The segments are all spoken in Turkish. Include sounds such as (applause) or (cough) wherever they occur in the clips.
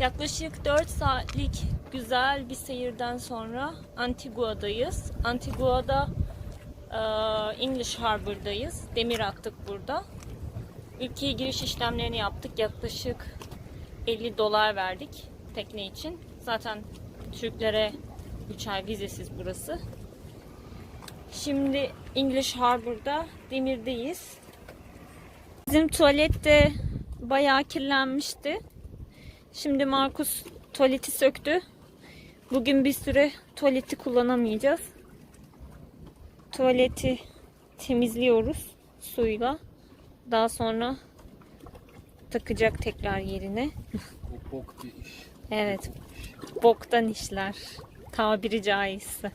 Yaklaşık 4 saatlik güzel bir seyirden sonra Antigua'dayız. Antigua'da eee, English Harbor'dayız. Demir attık burada. Ülkeye giriş işlemlerini yaptık. Yaklaşık 50 dolar verdik tekne için. Zaten Türklere 3 ay vizesiz burası. Şimdi English Harbor'da Demir'deyiz. Bizim tuvalet de bayağı kirlenmişti. Şimdi Markus tuvaleti söktü. Bugün bir süre tuvaleti kullanamayacağız. Tuvaleti temizliyoruz suyla. Daha sonra takacak tekrar yerine. Bok bir iş. Evet. Boktan işler. Tabiri caizse.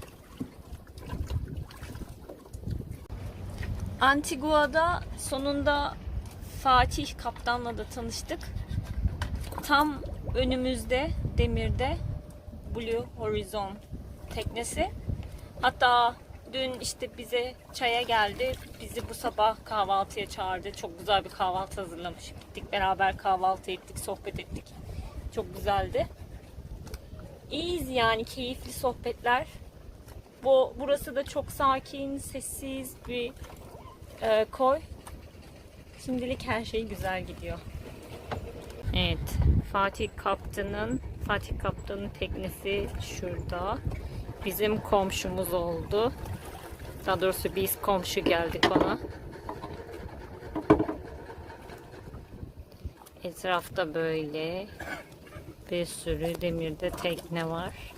Antigua'da sonunda Fatih Kaptan'la da tanıştık. Tam önümüzde demirde Blue Horizon teknesi. Hatta dün işte bize çaya geldi. Bizi bu sabah kahvaltıya çağırdı. Çok güzel bir kahvaltı hazırlamış. Gittik beraber kahvaltı ettik, sohbet ettik. Çok güzeldi. İyiyiz yani keyifli sohbetler. Bu burası da çok sakin, sessiz bir e, koy. Şimdilik her şey güzel gidiyor. Evet, Fatih Kaptan'ın Fatih Kaptan'ın teknesi şurada. Bizim komşumuz oldu. Daha doğrusu biz komşu geldik ona. Etrafta böyle bir sürü demirde tekne var.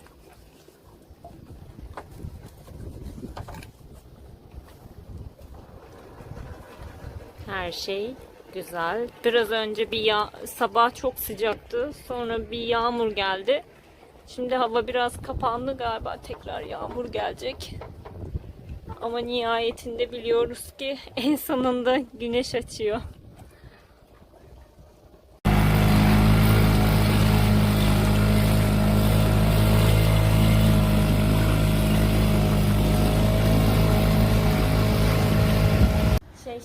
Her şey güzel. Biraz önce bir ya sabah çok sıcaktı. Sonra bir yağmur geldi. Şimdi hava biraz kapandı galiba tekrar yağmur gelecek. Ama nihayetinde biliyoruz ki en sonunda güneş açıyor.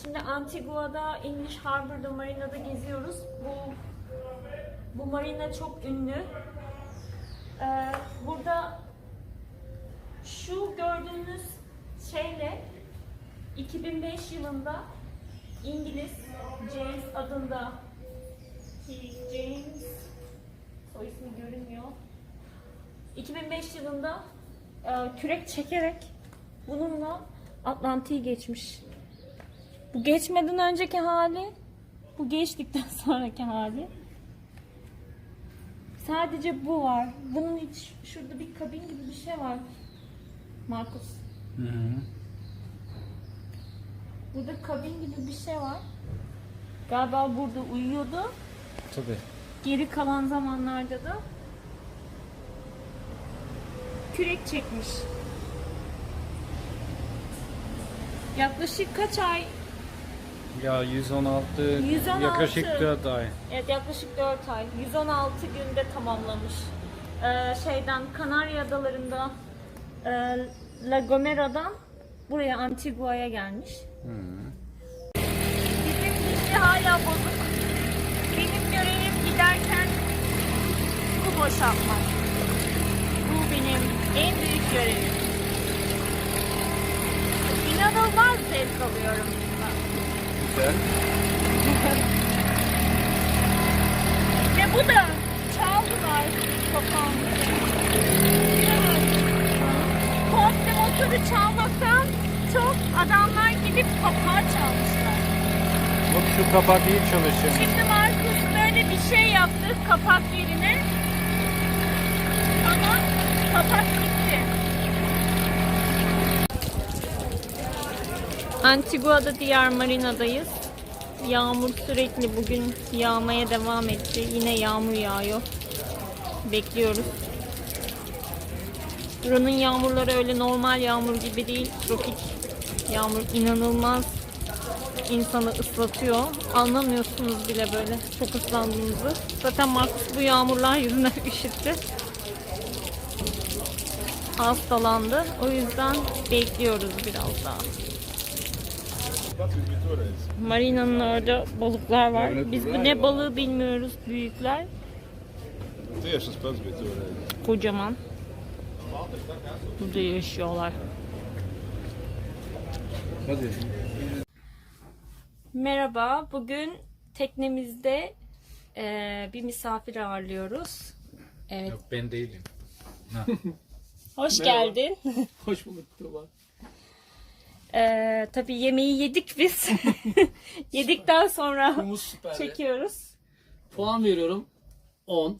Şimdi Antigua'da English Harbor'da marinada geziyoruz. Bu bu marina çok ünlü. Ee, burada şu gördüğünüz şeyle 2005 yılında İngiliz James adında ki James soy ismi görünmüyor. 2005 yılında e, kürek çekerek bununla Atlantik'i geçmiş. Bu geçmeden önceki hali, bu geçtikten (laughs) sonraki hali. Sadece bu var. Bunun hiç şurada bir kabin gibi bir şey var. Markus. Hı hı. Burada kabin gibi bir şey var. Galiba burada uyuyordu. Tabii. Geri kalan zamanlarda da kürek çekmiş. Yaklaşık kaç ay Ya 116, 116. yaklaşık 4 ay. Evet yaklaşık 4 ay. 116 günde tamamlamış. Ee, şeyden Kanarya Adalarında e, La Gomera'dan buraya Antigua'ya gelmiş. Hı. Bizim dişli hala bozuk. Benim görevim giderken su boşaltmak. Bu benim en büyük görevim. İnanılmaz zevk alıyorum. Güzel. (laughs) Ve bu da çaldılar papağanı. Komple motoru çalmaktan çok adamlar gidip kapağı çalmışlar. Bak şu kapak iyi çalışıyor. Şimdi Markus böyle bir şey yaptı kapak yerine. Ama kapak gitti. Antigua'da diğer marinadayız. Yağmur sürekli bugün yağmaya devam etti. Yine yağmur yağıyor. Bekliyoruz. Buranın yağmurları öyle normal yağmur gibi değil. Tropik yağmur inanılmaz insanı ıslatıyor. Anlamıyorsunuz bile böyle çok ıslandığınızı. Zaten Markus bu yağmurlar yüzünden (laughs) üşüttü. Hastalandı. O yüzden bekliyoruz biraz daha. Marina'nın orada balıklar var. Biz bu ne balığı bilmiyoruz büyükler. Kocaman. Burada yaşıyorlar. Hadi. Merhaba, bugün teknemizde eee, bir misafir ağırlıyoruz. Evet, Yok ben değilim. (laughs) hoş Merhaba. geldin. Hoş bulduk Tuğba. Eee tabii yemeği yedik biz. (laughs) Yedikten sonra Humus süperdi. çekiyoruz. Puan veriyorum. 10.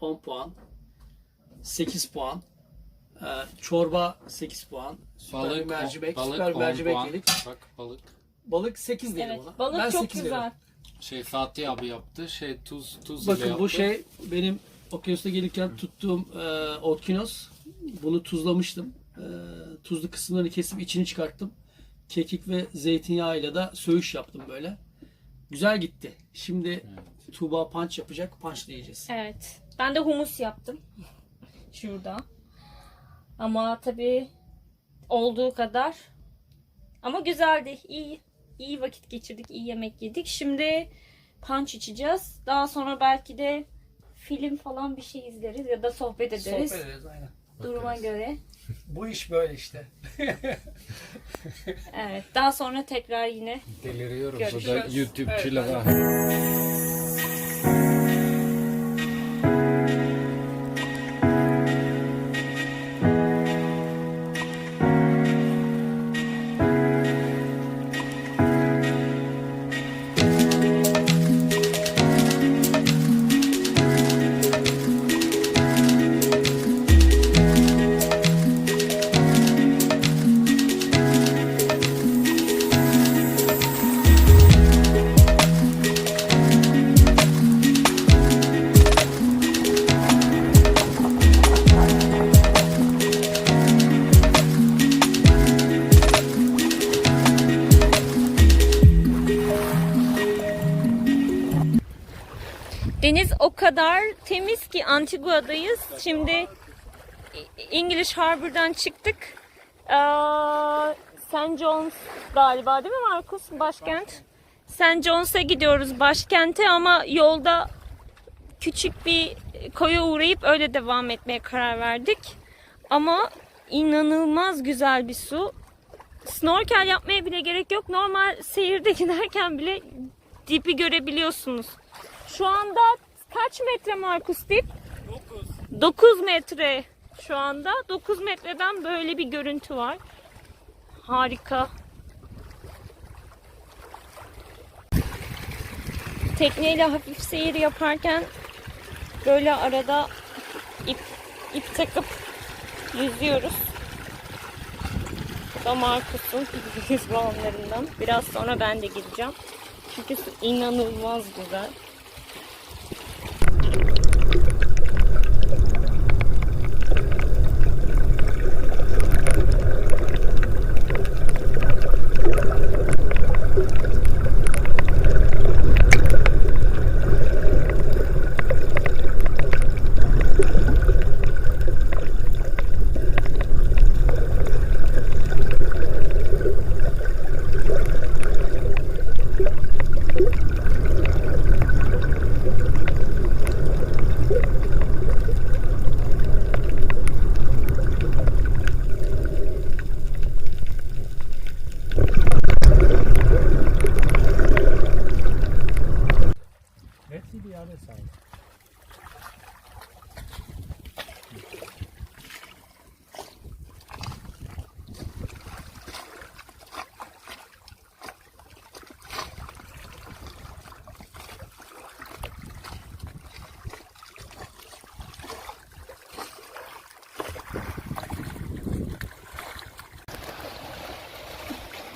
10 puan. 8 puan. Ee, çorba 8 puan. Süper bir mercimek. balık süper bir 10 mercimek puan. yedik. Bak balık. Balık 8 diyelim Evet, ona. balık ben çok 8 güzel. veririm. Şey Fatih abi yaptı. Şey tuz tuz ile Bakın yaptı. bu şey benim okyanusta gelirken tuttuğum e, otkinos. Bunu tuzlamıştım. E, tuzlu kısımlarını kesip içini çıkarttım. Kekik ve zeytinyağıyla da söğüş yaptım böyle. Güzel gitti. Şimdi Tuğba punch yapacak. Punch yiyeceğiz. Evet, ben de humus yaptım. (laughs) Şurada. Ama tabii olduğu kadar. Ama güzeldi. İyi, iyi vakit geçirdik, iyi yemek yedik. Şimdi punch içeceğiz. Daha sonra belki de film falan bir şey izleriz ya da sohbet ederiz. Sohbet ederiz aynen. Duruma göre. Bu iş böyle işte. Evet. Daha sonra tekrar yine Deliriyorum. Görüşürüz. Burada YouTube'çiler Evet, var. Deniz o kadar temiz ki Antigua'dayız. Şimdi English Harbor'dan çıktık. Aa, St. John's galiba değil mi Markus? Başkent. St. John's'a gidiyoruz başkente ama yolda küçük bir koya uğrayıp öyle devam etmeye karar verdik. Ama inanılmaz güzel bir su. Snorkel yapmaya bile gerek yok. Normal seyirde (laughs) giderken bile dibi görebiliyorsunuz. Şu anda kaç metre Markus dip? 9. 9 metre şu anda. 9 metreden böyle bir görüntü var. Harika. Tekneyle hafif seyir yaparken böyle arada ip, ip takıp yüzüyoruz. Bu da Markus'un (laughs) yüzme alanlarından. Biraz sonra ben de gireceğim. Çünkü inanılmaz güzel.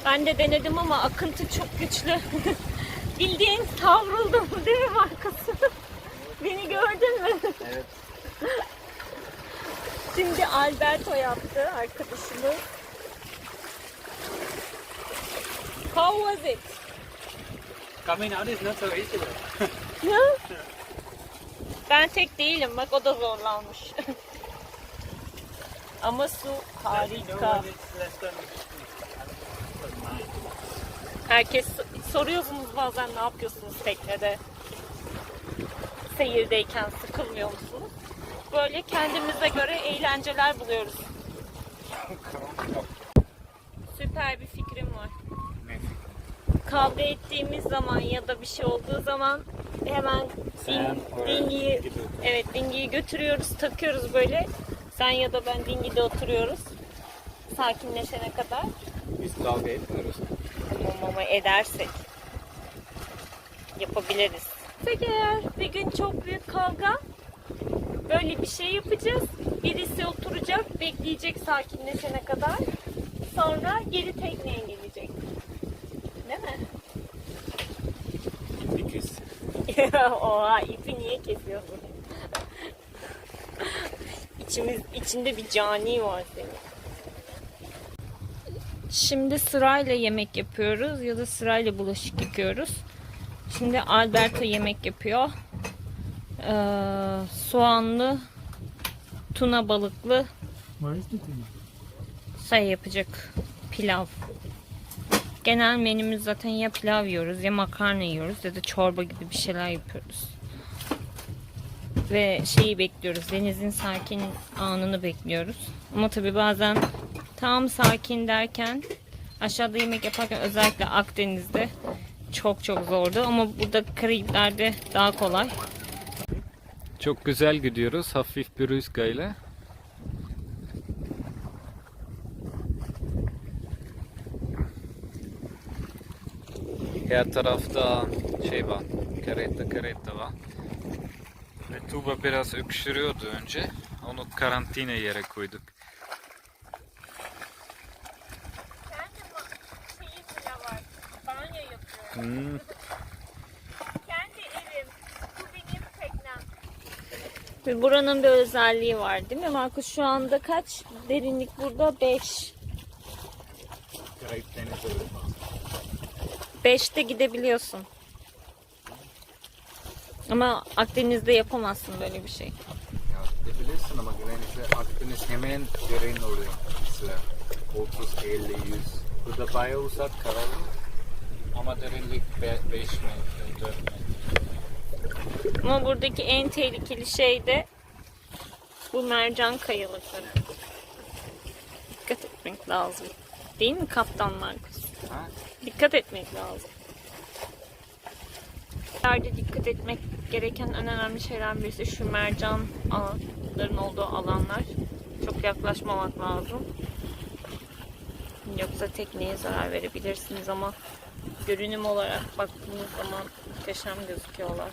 Ben de denedim ama akıntı çok güçlü. (laughs) Bildiğin savruldum değil mi Markus? (laughs) Beni gördün mü? Evet. (laughs) Şimdi Alberto yaptı arkadaşımız. How was it? Coming out is not so easy. Ya? Ben tek değilim bak o da zorlanmış. Ama su harika. Herkes soruyorsunuz bazen ne yapıyorsunuz teknede? Seyirdeyken sıkılmıyor musunuz? böyle kendimize göre eğlenceler buluyoruz. Süper bir fikrim var. Kavga ettiğimiz zaman ya da bir şey olduğu zaman hemen din, dingiyi evet dingiyi götürüyoruz, takıyoruz böyle. Sen ya da ben dingide oturuyoruz. Sakinleşene kadar. Biz kavga etmiyoruz. Tamam ama edersek yapabiliriz. Peki eğer bir gün çok büyük kavga böyle bir şey yapacağız. Birisi oturacak, bekleyecek sakinleşene kadar. Sonra geri tekneye gelecek. Değil mi? İkiz. (laughs) Oha ipi niye kesiyorsun? (laughs) İçimiz, içinde bir cani var senin. Şimdi sırayla yemek yapıyoruz ya da sırayla bulaşık yıkıyoruz. Şimdi Alberto yemek yapıyor. Ee, soğanlı, tuna balıklı şey yapacak. Pilav. Genel menümüz zaten ya pilav yiyoruz ya makarna yiyoruz ya da çorba gibi bir şeyler yapıyoruz. Ve şeyi bekliyoruz. Denizin sakin anını bekliyoruz. Ama tabii bazen tam sakin derken aşağıda yemek yaparken özellikle Akdeniz'de çok çok zordu. Ama burada Karayipler'de daha kolay. Çok güzel gidiyoruz. Hafif bir rüzgarla. Her tarafta şey var. Karetta karetta var. Ve Tuba biraz öksürüyordu önce. Onu karantina yere koyduk. Hmm. Kendi evim. Bu benim teknem. Ve buranın bir özelliği var değil mi Markus? Şu anda kaç derinlik burada? 5. Karayip Denizi. 5'te gidebiliyorsun. Ama Akdeniz'de yapamazsın böyle bir şey. Ya gidebilirsin ama Deniz'de Akdeniz hemen derin oluyor. Mesela 30, 50, 100. Burada bayağı uzak karar. Ama derinlik 5 metre, 4 metre. Ama buradaki en tehlikeli şey de bu mercan kayalıkları. Dikkat etmek lazım. Değil mi Kaptan Markus? Ha? Dikkat etmek lazım. Yerde dikkat etmek gereken en önemli şeylerden birisi şu mercan alanların olduğu alanlar. Çok yaklaşmamak lazım. Yoksa tekneye zarar verebilirsiniz ama görünüm olarak baktığınız zaman muhteşem gözüküyorlar.